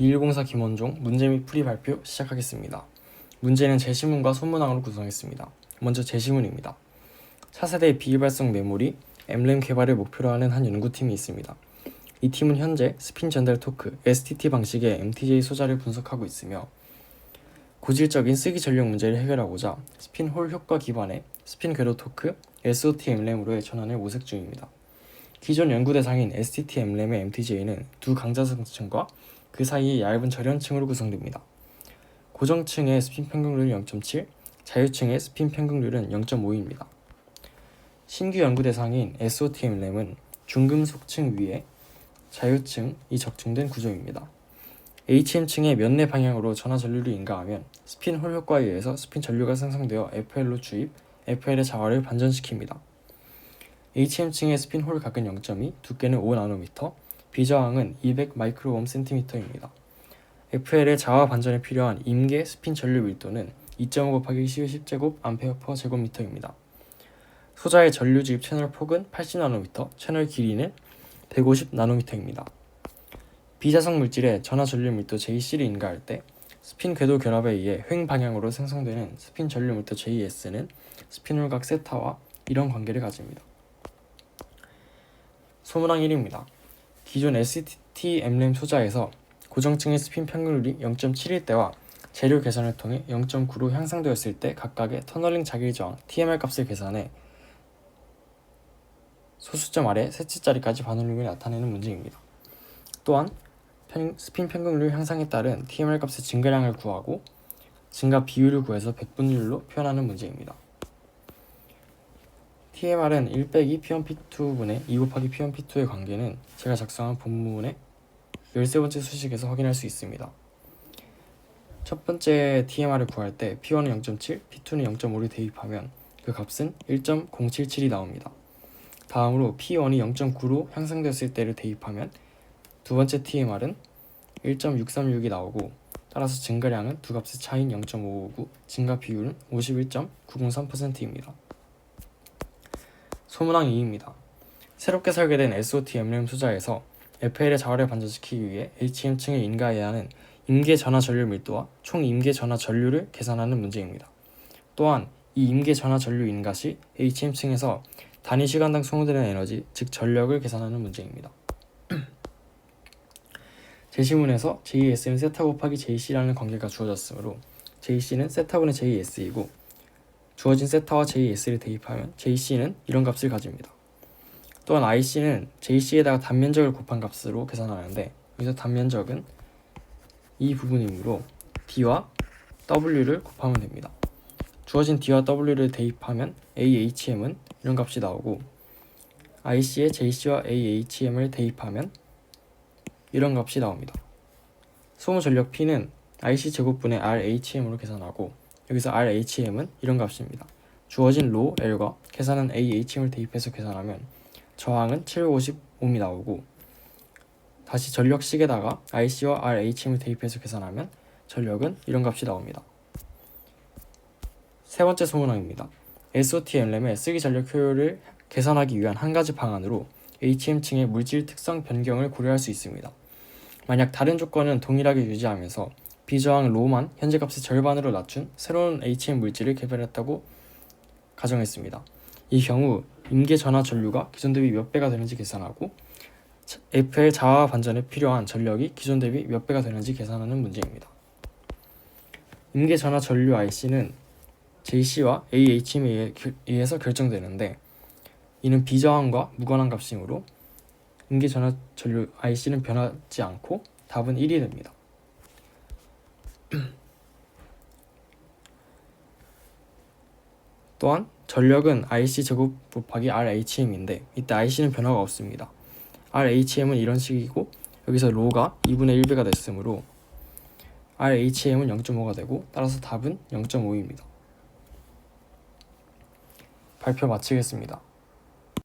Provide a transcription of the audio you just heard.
2104 김원종 문제 및 풀이 발표 시작하겠습니다. 문제는 제시문과 소문항으로 구성했습니다. 먼저 제시문입니다. 차세대 비발성 메모리 엠램 개발을 목표로 하는 한 연구팀이 있습니다. 이 팀은 현재 스핀 전달 토크 STT 방식의 MTJ 소자를 분석하고 있으며 고질적인 쓰기 전력 문제를 해결하고자 스핀 홀 효과 기반의 스핀 궤도 토크 SOT 엠램으로의 전환을 모색 중입니다. 기존 연구 대상인 STT 엠램의 MTJ는 두 강자성층과 그 사이의 얇은 절연층으로 구성됩니다. 고정층의 스핀 평균률은 0.7, 자유층의 스핀 평균률은 0.5입니다. 신규 연구 대상인 SOTM 램은 중금속층 위에 자유층이 적중된 구조입니다. HM층의 면내 방향으로 전하 전류를 인가하면 스핀 홀 효과에 의해서 스핀 전류가 생성되어 FL로 주입, FL의 자화를 반전시킵니다. HM층의 스핀 홀 각은 0.2, 두께는 5나노미터, 비저항은 200 마이크로옴 센티미터입니다. FL의 자화 반전에 필요한 임계 스핀 전류 밀도는 2.5 곱하기 10의 10제곱 암페어 퍼 제곱미터입니다. 소자의 전류 주입 채널 폭은 80나노미터, 채널 길이는 150 나노미터입니다. 비자성 물질의 전하 전류 밀도 JC를 인가할 때 스핀 궤도 결합에 의해 횡 방향으로 생성되는 스핀 전류 밀도 JS는 스핀 홀각 세타와 이런 관계를 가집니다. 소문항 1입니다. 기존 STT 엠램 소자에서 고정층의 스핀 평균률이 0.7일 때와 재료 계산을 통해 0.9로 향상되었을 때 각각의 터널링 자기 저항 TMR 값을 계산해 소수점 아래 셋째 자리까지 반올림을 나타내는 문제입니다. 또한 편- 스핀 평균률 향상에 따른 TMR 값의 증가량을 구하고 증가 비율을 구해서 백분율로 표현하는 문제입니다. TMR은 1 빼기 P1 P2분의 2 곱하기 P1 P2의 관계는 제가 작성한 본문의 13번째 수식에서 확인할 수 있습니다. 첫 번째 TMR을 구할 때 P1은 0.7, P2는 0.5를 대입하면 그 값은 1.077이 나옵니다. 다음으로 P1이 0.9로 향상되었을 때를 대입하면 두 번째 TMR은 1.636이 나오고 따라서 증가량은 두 값의 차인 0.559, 증가 비율은 51.903%입니다. 소문항 2입니다. 새롭게 설계된 SOT 엠램 소자에서 FL의 자화를 반전시키기 위해 HM층에 인가해야 하는 임계 전하 전류 밀도와 총 임계 전하 전류를 계산하는 문제입니다. 또한 이 임계 전하 전류 인가 시 HM층에서 단위 시간당 소모되는 에너지, 즉 전력을 계산하는 문제입니다. 제시문에서 JS는 세타 곱하기 JC라는 관계가 주어졌으므로 JC는 세타분의 JS이고 주어진 세타와 JS를 대입하면 JC는 이런 값을 가집니다. 또한 IC는 JC에다가 단면적을 곱한 값으로 계산하는데 여기서 단면적은 이 부분이므로 D와 W를 곱하면 됩니다. 주어진 D와 W를 대입하면 AHM은 이런 값이 나오고 IC에 JC와 AHM을 대입하면 이런 값이 나옵니다. 소모 전력 P는 IC 제곱분의 RHM으로 계산하고 여기서 RHM은 이런 값입니다. 주어진 로 L과 계산한 AHM을 대입해서 계산하면 저항은 755이 나오고 다시 전력식에다가 IC와 RHM을 대입해서 계산하면 전력은 이런 값이 나옵니다. 세 번째 소문항입니다. SOT 엠램의 쓰기 전력 효율을 계산하기 위한 한 가지 방안으로 HM층의 물질 특성 변경을 고려할 수 있습니다. 만약 다른 조건은 동일하게 유지하면서 비저항 로만 현재 값의 절반으로 낮춘 새로운 HM 물질을 개발했다고 가정했습니다. 이 경우 임계 전하 전류가 기존 대비 몇 배가 되는지 계산하고 FL 자화 반전에 필요한 전력이 기존 대비 몇 배가 되는지 계산하는 문제입니다. 임계 전하 전류 IC는 JC와 AHM에 의해- 의해서 결정되는데 이는 비저항과 무관한 값이므로 임계 전하 전류 IC는 변하지 않고 답은 1이 됩니다. 또한 전력은 IC 제곱 곱하기 RHM인데 이때 IC는 변화가 없습니다. RHM은 이런 식이고 여기서 로가 2분의 1배가 됐으므로 RHM은 0.5가 되고 따라서 답은 0.5입니다. 발표 마치겠습니다.